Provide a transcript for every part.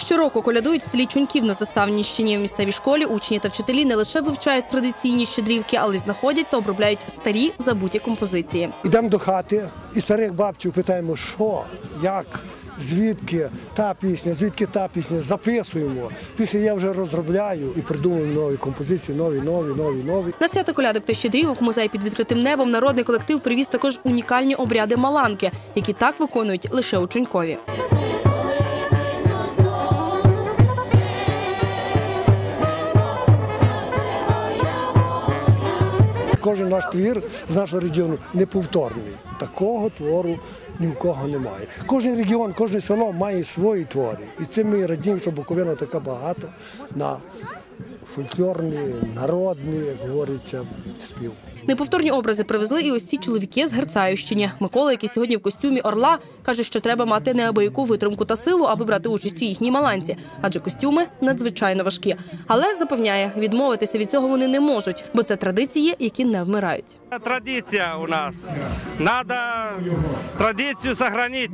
Щороку колядують в селі Чуньків на Заставніщині. В місцевій школі учні та вчителі не лише вивчають традиційні щедрівки, але й знаходять та обробляють старі забуті композиції. Йдемо до хати і старих бабців питаємо, що, як, звідки та пісня, звідки та пісня, записуємо. Після я вже розробляю і придумуємо нові композиції, нові, нові, нові, нові. На свято колядок та щедрівок музей під відкритим небом народний колектив привіз також унікальні обряди маланки, які так виконують лише у Чунькові. Кожен наш твір з нашого регіону неповторний. Такого твору ні в кого немає. Кожен регіон, кожне село має свої твори. І цим ми радіємо, що Буковина така багата на фольклорні, народні, як говориться, спів. Неповторні образи привезли і ось ці чоловіки з Герцаївщини. Микола, який сьогодні в костюмі орла, каже, що треба мати неабияку витримку та силу, аби брати участь у їхній маланці, адже костюми надзвичайно важкі. Але запевняє, відмовитися від цього вони не можуть, бо це традиції, які не вмирають. Традиция у нас. Надо традицию сохранить.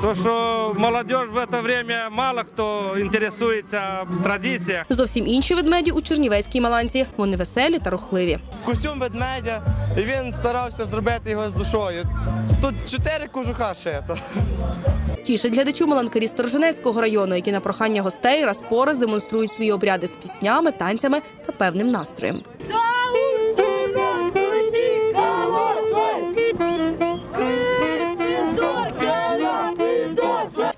То, что молодежь в это время мало кто интересуется в традициях. Зовсім інші ведмеді у чернівецькій маланці. Вони веселі та рухливі. костюм ведмедя, і він старався зробити його з душою. Тут чотири кожуха шито. Тішить глядачу маланкарі Сторожинецького району, які на прохання гостей раз по раз демонструють свої обряди з піснями, танцями та певним настроєм.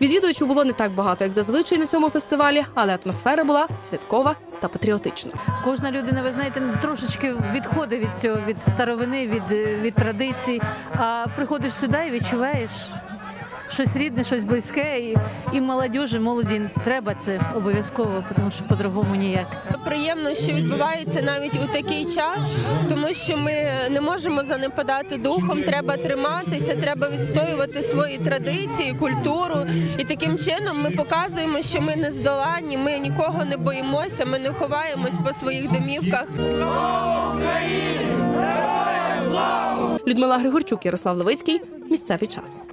Відвідувачів було не так багато, як зазвичай на цьому фестивалі, але атмосфера була святкова та патріотична. Кожна людина, ви знаєте, трошечки відходить від цього, від старовини, від, від традицій. А приходиш сюди і відчуваєш щось рідне, щось близьке. І, і молодіжі, молоді треба це обов'язково, тому що по-другому ніяк. Приємно, що відбувається навіть у такий час, тому що ми не можемо занепадати духом. Треба триматися, треба відстоювати свої традиції, культуру. І таким чином ми показуємо, що ми не здоланні, ми нікого не боїмося, ми не ховаємось по своїх домівках. Людмила Григорчук, Ярослав Левицький. Місцевий час.